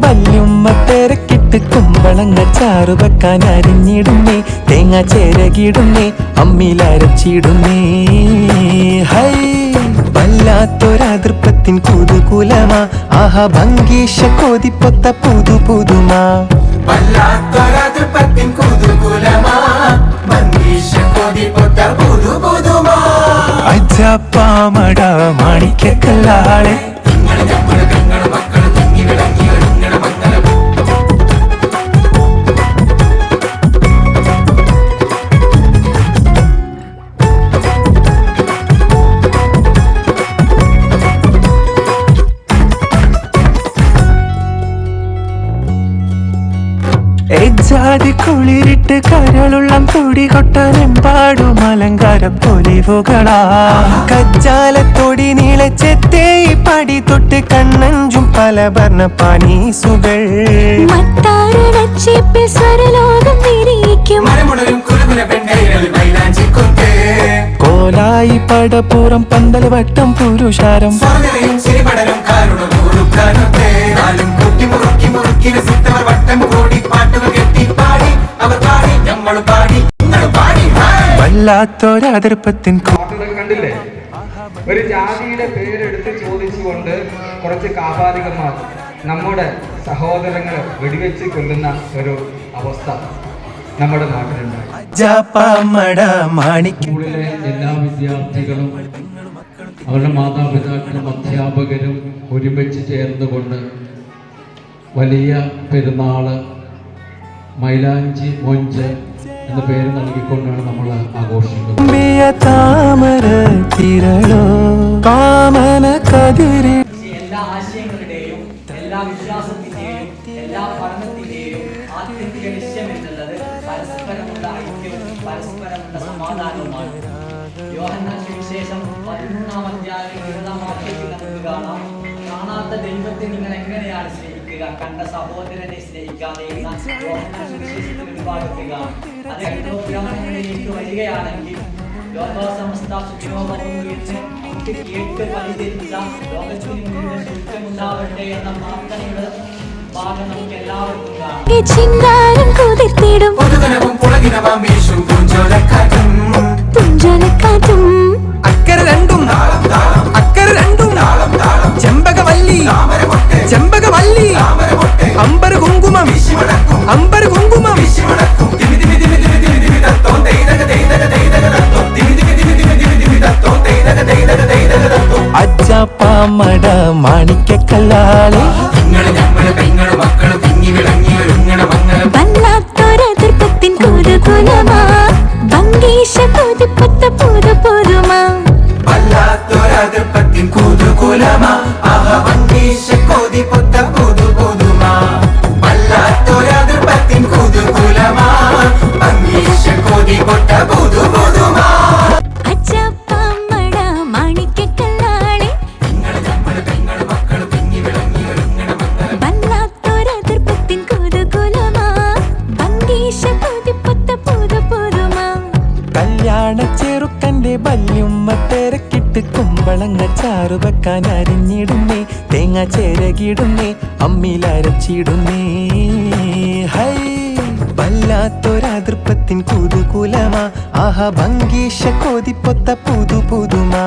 വല്യുമ്മത്തേരക്കിട്ട് കുമ്പളങ്ങ ചാറു വെക്കാൻ അരിഞ്ഞിടുന്നേ തേങ്ങ ചേരകിടുന്നേ അമ്മിലരച്ചിടുന്നേ ഹൈ വല്ലാത്തൊരതൃപ്പത്തിൻ കുതുകുലമാ ആഹ ഭംഗീഷ കോതിപ്പൊത്ത പുതു പുതുമാ. വല്ലാത്തൊരതൃപ്പത്തിൻ കുതുകുലമാ മങ്കീഷ കൊതിപ്പൊത്ത പുതു പുതുമാ. അജപ്പാമട മാണിക്കല്ലാളെ എജാതി കുളിരിട്ട് കരളുള്ളം തുടി കൊട്ടാനെമ്പാടും അലങ്കാര പൊലിവുകളാ കജ്ജാലത്തൊടി നീളച്ചെത്തേ പടി തൊട്ട് കണ്ണഞ്ചും പല ഭരണ പണീസുകൾ സ്വരലോകം കോലായി പടപ്പുറം പന്തൽ വട്ടം പുരുഷാരം. കാരുണ രസിത്തവർ വട്ടം കൂടി പാട്ടുകൾ കെട്ടി പാടി അവർ പാടി നമ്മൾ പാടി നിങ്ങൾ പാടി. വല്ലാത്തൊരതിർപ്പത്തിൻ കണ്ടില്ലേ? ഒരു ജാതിയുടെ പേരെടുത്ത് ചോദിച്ചുകൊണ്ട് കുറച്ച് കാപാലികന്മാർ നമ്മുടെ സഹോദരങ്ങളെ വെടിവെച്ച് കൊല്ലുന്ന ഒരു അവസ്ഥ നമ്മുടെ നാട്ടിലുണ്ടായി. സ്കൂളിലെ എല്ലാ വിദ്യാർത്ഥികളും അവരുടെ മാതാപിതാക്കളും അധ്യാപകരും ഒരുമിച്ച് ചേർന്നുകൊണ്ട് വലിയ പെരുന്നാൾ മൈലാഞ്ചി മൊഞ്ച് എന്ന പേര് നൽകിക്കൊണ്ടാണ് നമ്മൾ ആഘോഷിക്കുന്നത്. തുമ്പിയ താമര തിരളോ കാമന കതിരി. എല്ലാ ആശയങ്ങളുടെയും എല്ലാ വിശ്വാസത്തിന്റെയും എല്ലാ പഠനത്തിന്റെയും ആത്യന്തിക ലക്ഷ്യം എന്നുള്ളത് പരസ്പരമുള്ള ഐക്യവും പരസ്പരമുള്ള സമാധാനവുമാണ്. യോഹന്നാൻ സുവിശേഷം പതിമൂന്നാം അധ്യായം ഇരുപതാം വാക്യത്തിൽ നമുക്ക് കാണാം. കാണാത്ത ദൈവത്തെ നിങ്ങൾ എങ്ങനെയാണ് സ്നേഹിക്കുക കണ്ട സഹോദരനെ സ്നേഹിക്കാതെ വരികയാണെങ്കിൽ കേട്ട് പരിചരിച്ച ലോകത്തിന് മുഴുവൻ സുഖമുണ്ടാവട്ടെ എന്ന പ്രാർത്ഥനയുടെ ഭാഗം നമുക്ക് എല്ലാവർക്കും കുതിർത്തിടും. പൂഞ്ചോലക്കാറ്റും അമ്പര കുങ്കുമം. അജ്ജപ്പാമട മാണിക്കല്ലാളെ ഒരുങ്ങണ മംഗല ബല്യുമ്മ തിരക്കിട്ട് കുമ്പളങ്ങ ചാറു വെക്കാൻ അരിഞ്ഞിടുന്നേ തേങ്ങ ചേരകിടുന്നേ അമ്മിലരച്ചിടുന്നേ ഹൈ വല്ലാത്തൊരാതൃപ്പത്തിൻ കുതുകുലമാ ആഹ ഭംഗീഷ കോതിപ്പൊത്ത പുതു പുതുമാ.